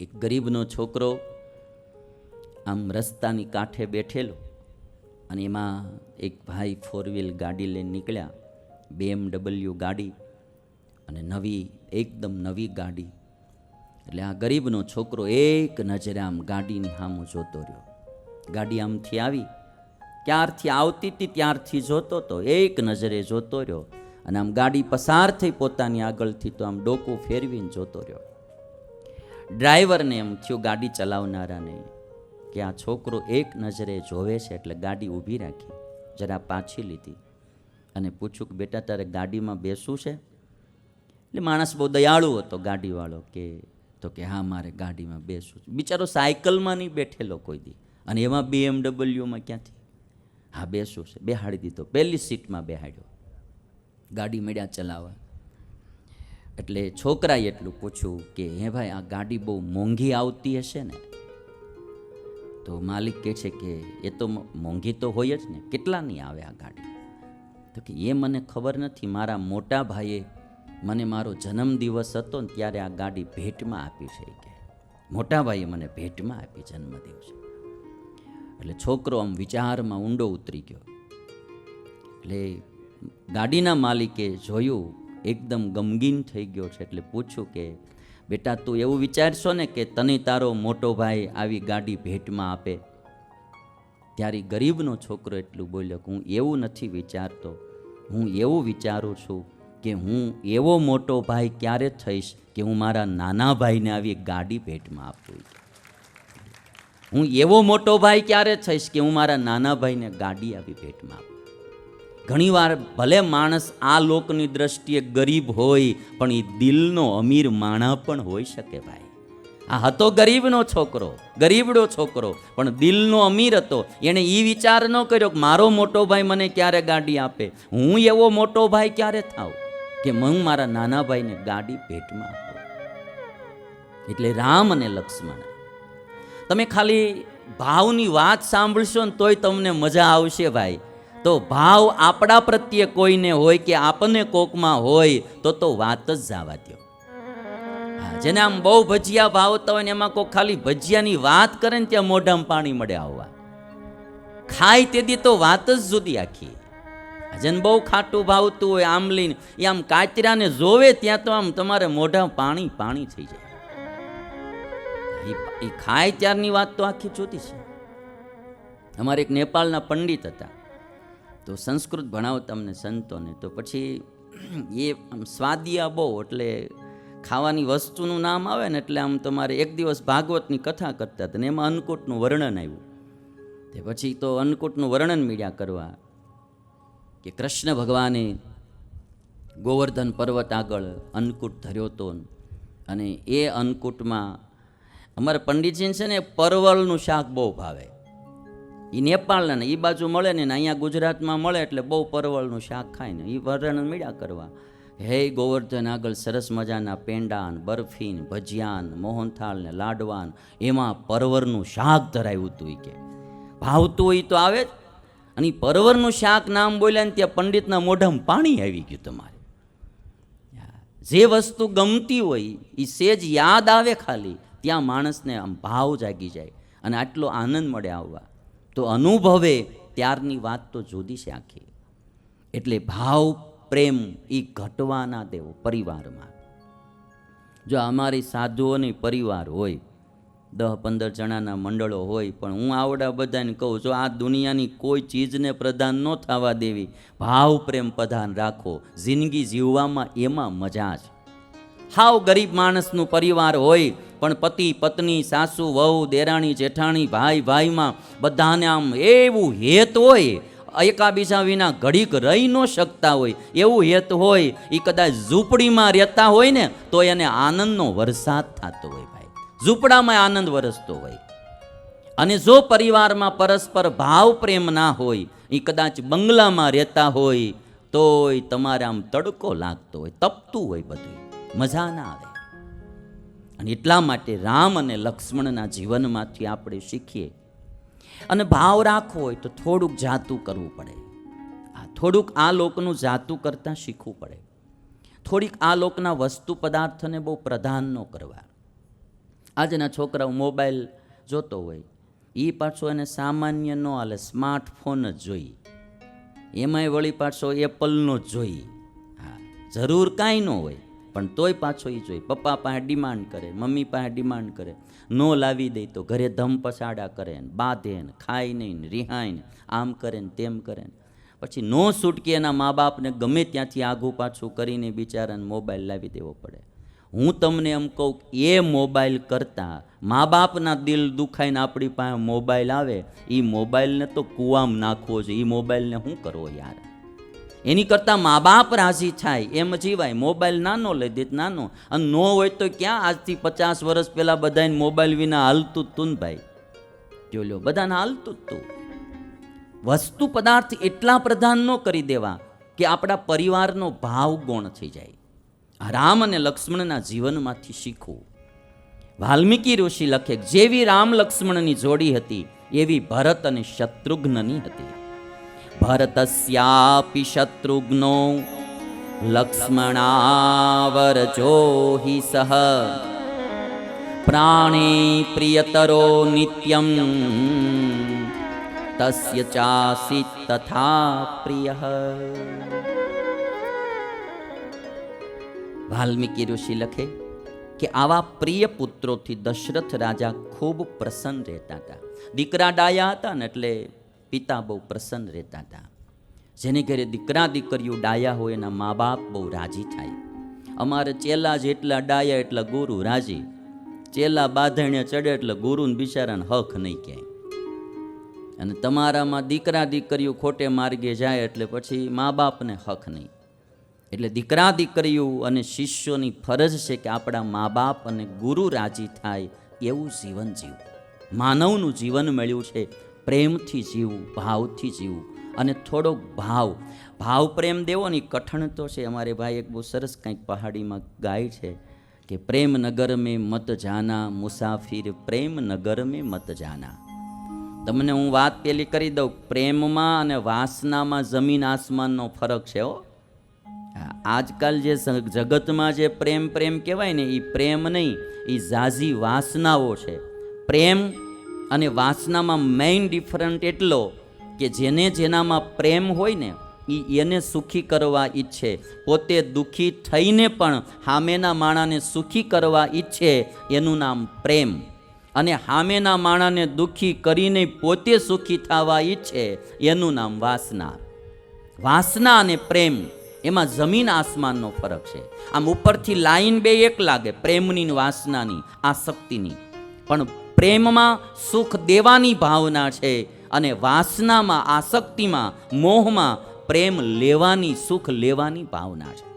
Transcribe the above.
એક ગરીબનો છોકરો આમ રસ્તાની કાંઠે બેઠેલો અને એમાં એક ભાઈ ફોર વ્હીલ ગાડી લઈને નીકળ્યા. બીએમડબલ્યુ ગાડી અને નવી, એકદમ નવી ગાડી. એટલે આ ગરીબનો છોકરો એક નજરે આમ ગાડીની સામું જોતો રહ્યો. ગાડી આમથી આવી, ક્યારથી આવતી હતી ત્યારથી જોતો તો એક નજરે જોતો રહ્યો. અને આમ ગાડી પસાર થઈ પોતાની આગળથી તો આમ ડોકું ફેરવીને જોતો રહ્યો. ડ્રાઈવરને એમ થયું, ગાડી ચલાવનારાને કે આ છોકરો એક નજરે જોવે છે એટલે ગાડી ઊભી રાખી. જરા પાછી લીધી અને પૂછ્યું કે, બેટા, તારે ગાડીમાં બેસવું છે? એટલે માણસ બહુ દયાળુ હતો ગાડીવાળો કે, તો કે હા, મારે ગાડીમાં બેસવું છે. બિચારો સાયકલમાં નહીં બેઠેલો કોઈ દી. અને એમાં બીએમડબલ્યુમાં ક્યાંથી? હા, બેસવું છે. બેહાડી દીધો. પહેલી સીટમાં બેહાડ્યો. ગાડી મળ્યા ચલાવવા. એટલે છોકરાએ એટલું પૂછ્યું કે, હે ભાઈ, આ ગાડી બહુ મોંઘી આવતી હશે ને? તો માલિક કહે છે કે, એ તો મોંઘી તો હોય જ ને, કેટલાની આવે આ ગાડી? તો કે, એ મને ખબર નથી, મારા મોટા ભાઈએ મને મારો જન્મદિવસ હતો ને, ત્યારે આ ગાડી ભેટમાં આપી છે કે, મોટા ભાઈએ મને ભેટમાં આપી જન્મદિવસે. એટલે છોકરો આમ વિચારમાં ઊંડો ઉતરી ગયો. એટલે ગાડીના માલિકે જોયું એકદમ ગમગીન થઈ ગયો છે એટલે પૂછ્યું કે, બેટા, તું એવું વિચારશો ને કે તને તારો મોટો ભાઈ આવી ગાડી ભેટમાં આપે? ત્યારે ગરીબનો છોકરો એટલું બોલ્યો કે, હું એવું નથી વિચારતો. હું એવું વિચારું છું કે હું એવો મોટો ભાઈ ક્યારે થઈશ કે હું મારા નાના ભાઈને આવી ગાડી ભેટમાં આપું. હું એવો મોટો ભાઈ ક્યારે થઈશ કે હું મારા નાના ભાઈને ગાડી આવી ભેટમાં આપું? ઘણીવાર ભલે માણસ આ લોકની દ્રષ્ટિએ ગરીબ હોય, પણ એ દિલનો અમીર માણા પણ હોઈ શકે ભાઈ. આ હતો ગરીબનો છોકરો, ગરીબડો છોકરો, પણ દિલનો અમીર હતો. એણે એ વિચાર ન કર્યો કે મારો મોટો ભાઈ મને ક્યારે ગાડી આપે. હું એવો મોટો ભાઈ ક્યારે થાવ કે હું મારા નાના ભાઈને ગાડી ભેટમાં આપું. એટલે રામ અને લક્ષ્મણ. તમે ખાલી ભાવની વાત સાંભળશો ને તોય તમને મજા આવશે ભાઈ. તો ભાવ આપણા પ્રત્યે કોઈને હોય કે આપણને કોકમાં હોય, તો તો વાત જ જવા દો જેને આમ બહુ ભજીયા ભાવતા હોય ને એમાં કોઈ ખાલી ભજીયાની વાત કરે ને ત્યાં મોઢામાં પાણી મળે આવવા. ખાય તેથી તો વાત જ જુદી આખી. જેને બહુ ખાટું ભાવતું હોય, આંબલી એ આમ કાચરાને જોવે ત્યાં તો આમ તમારે મોઢા પાણી પાણી થઈ જાય. એ ખાય ત્યારની વાત તો આખી જુદી છે. અમારે એક નેપાળના પંડિત હતા. તો સંસ્કૃત ભણાવો તમને સંતોને તો પછી એ આમ સ્વાદિયા બહુ, એટલે ખાવાની વસ્તુનું નામ આવે ને, એટલે આમ તમારે એક દિવસ ભાગવતની કથા કરતા હતા ને, એમાં અન્નકૂટનું વર્ણન આવ્યું. તે પછી તો અન્નકૂટનું વર્ણન મીડ્યા કરવા કે કૃષ્ણ ભગવાને ગોવર્ધન પર્વત આગળ અન્નકૂટ ધર્યો હતો અને એ અન્નકૂટમાં અમારા પંડિતજીને છે ને પરવળનું શાક બહુ ભાવે. એ નેપાળના ને એ બાજુ મળે ને અહીંયા ગુજરાતમાં મળે એટલે બહુ પરવળનું શાક ખાય ને એ વર્ણન મીડ્યા કરવા. હે ગોવર્ધન, આગળ સરસ મજાના પેંડાન, બરફીન, ભજીયાન, મોહનથાળ ને લાડવાન, એમાં પરવરનું શાક ધરાવ્યું હતું ઈ કે. ભાવતું હોય તો આવે જ. અને પરવરનું શાક નામ બોલ્યા ને ત્યાં પંડિતના મોઢામાં પાણી આવી ગયું તમારે. જે વસ્તુ ગમતી હોય એ સેજ યાદ આવે ખાલી, ત્યાં માણસને આમ ભાવ જાગી જાય અને આટલો આનંદ મળે આવવા. તો અનુભવે ત્યારની વાત તો જુદી છે આખી. એટલે ભાવ, પ્રેમ એ ઘટવા ના દેવો પરિવારમાં. જો અમારી સાધુઓની પરિવાર હોય દસ પંદર જણાના મંડળો હોય, પણ હું આવડા બધાને કહું છું આ દુનિયાની કોઈ ચીજને પ્રધાન ન થવા દેવી, ભાવ, પ્રેમ પ્રધાન રાખો, જિંદગી જીવવામાં એમાં મજા છે હાવ ગરીબ માણસનું પરિવાર હોય, પણ પતિ, પત્ની, સાસુ, વહુ, દેરાણી, જેઠાણી, ભાઈ, ભાઈમાં બધાને આમ એવું હેત હોય, એકાબીજા વિના ઘડીક રહી ન શકતા હોય, એવું હેત હોય એ કદાચ ઝૂંપડીમાં રહેતા હોય ને, તો એને આનંદનો વરસાદ થતો હોય ભાઈ. ઝૂંપડામાં આનંદ વરસતો હોય. અને જો પરિવારમાં પરસ્પર ભાવ પ્રેમ ના હોય એ કદાચ બંગલામાં રહેતા હોય, તોય તમારે આમ તડકો લાગતો હોય, તપતું હોય બધું મજા ના આવે. અને એટલા માટે રામ અને લક્ષ્મણના જીવનમાંથી આપણે શીખીએ. અને ભાવ રાખવો હોય તો થોડુંક જાતું કરવું પડે. આ થોડુંક આ લોકનું જાતું કરતાં શીખવું પડે. થોડીક આ લોકના વસ્તુ પદાર્થને બહુ પ્રધાન ન કરવા. આજના છોકરાઓ મોબાઈલ જોતો હોય. એ પાછો એને સામાન્ય ન હાલે, સ્માર્ટફોન જ જોઈએ એમાંય વળી પાછો એપલનો જ જોઈએ હા, જરૂર કાંઈ ન હોય. પણ તોય પાછો એ જોઈએ. પપ્પા પાસે ડિમાન્ડ કરે, મમ્મી પાસે ડિમાન્ડ કરે. નો લાવી દે તો ઘરે ધમ પસાડા કરે ને, બાંધે ને, ખાય નહીં રિહાય ને, આમ કરે ને, તેમ કરે ને. પછી નો છૂટકી એના મા બાપને ગમે ત્યાંથી આઘું પાછું કરીને બિચારાને મોબાઈલ લાવી દેવો પડે. હું તમને એમ કહું એ મોબાઈલ કરતાં મા બાપના દિલ દુખાઈને આપણી પાસે મોબાઈલ આવે એ મોબાઈલને તો કૂવામાં નાખવો છે એ મોબાઈલને શું કરવો યાર? એની કરતાં મા બાપ રાજી થાય, એમ જીવાય. મોબાઈલ નાનો લઈ દે નાનો. અને ન હોય તો ક્યાં આજથી પચાસ વર્ષ પહેલાં બધાને મોબાઈલ વિના હાલતું તું ને ભાઈ? જો લ્યો, બધાને હાલતું જ તું. વસ્તુ પદાર્થ એટલા પ્રધાન ન કરી દેવા કે આપણા પરિવારનો ભાવ ગૌણ થઈ જાય. રામ અને લક્ષ્મણના જીવનમાંથી શીખવું. વાલ્મીકી ઋષિ લખે, જેવી રામ લક્ષ્મણની જોડી હતી, એવી ભરત અને શત્રુઘ્નની હતી. ભરતસ્યાપી શત્રુઘ્નો લક્ષ્મણાવરજો હિ સહ પ્રાણે પ્રિયતરો નિત્યમ તસ્ય ચાસી તથા પ્રિય વાલ્મીકી ઋષિ લખે કે આવા પ્રિય પુત્રોથી દશરથ રાજા ખૂબ પ્રસન્ન રહેતા હતા દીકરા ડાયા હતા ને એટલે પિતા બહુ પ્રસન્ન રહેતા હતા. જેને ઘરે દીકરા દીકરીઓ ડાયા હોય એના મા બાપ બહુ રાજી થાય. અમારે ચેલા જેટલા ડાયા એટલા ગુરુ રાજી. ચેલા બાંધણીએ ચડે એટલે ગુરુને બિચારાને હક નહીં કહે અને તમારામાં દીકરા દીકરીઓ ખોટે માર્ગે જાય એટલે પછી મા બાપને હક નહીં. એટલે દીકરા દીકરીઓ અને શિષ્યોની ફરજ છે કે આપણા મા બાપ અને ગુરુ રાજી થાય એવું જીવન જીવવું માનવનું જીવન મળ્યું છે. પ્રેમથી જીવવું ભાવથી જીવવું અને થોડોક ભાવ. ભાવ પ્રેમ દેવો ને કઠણ તો છે. અમારે ભાઈ એક બહુ સરસ કંઈક પહાડીમાં ગાય છે કે પ્રેમ નગર મેં મત જાના મુસાફિર પ્રેમ નગર મેં મત જાના. તમને હું વાત પેલી કરી દઉં પ્રેમમાં અને વાસનામાં જમીન આસમાનનો ફરક છે હા, આજકાલ જે જગતમાં જે પ્રેમ પ્રેમ કહેવાય ને એ પ્રેમ નહીં એ ઝાઝી વાસનાઓ છે. પ્રેમ અને વાસનામાં મેઇન ડિફરન્ટ એટલો કે જેને જેનામાં પ્રેમ હોય ને એ એને સુખી કરવા ઈચ્છે. પોતે દુઃખી થઈને પણ સામેના માણાને સુખી કરવા ઈચ્છે, એનું નામ પ્રેમ. અને સામેના માણાને દુઃખી કરીને પોતે સુખી થવા ઈચ્છે, એનું નામ વાસના. વાસના અને પ્રેમ, એમાં જમીન આસમાનનો ફરક છે. આમ ઉપરથી લાઈન બે એક લાગે, પ્રેમની વાસનાની વાસનાની આસક્તિની પણ પ્રેમમાં સુખ દેવાની ભાવના છે અને વાસનામાં, આસક્તિમાં, મોહમાં પ્રેમ લેવાની, સુખ લેવાની ભાવના છે.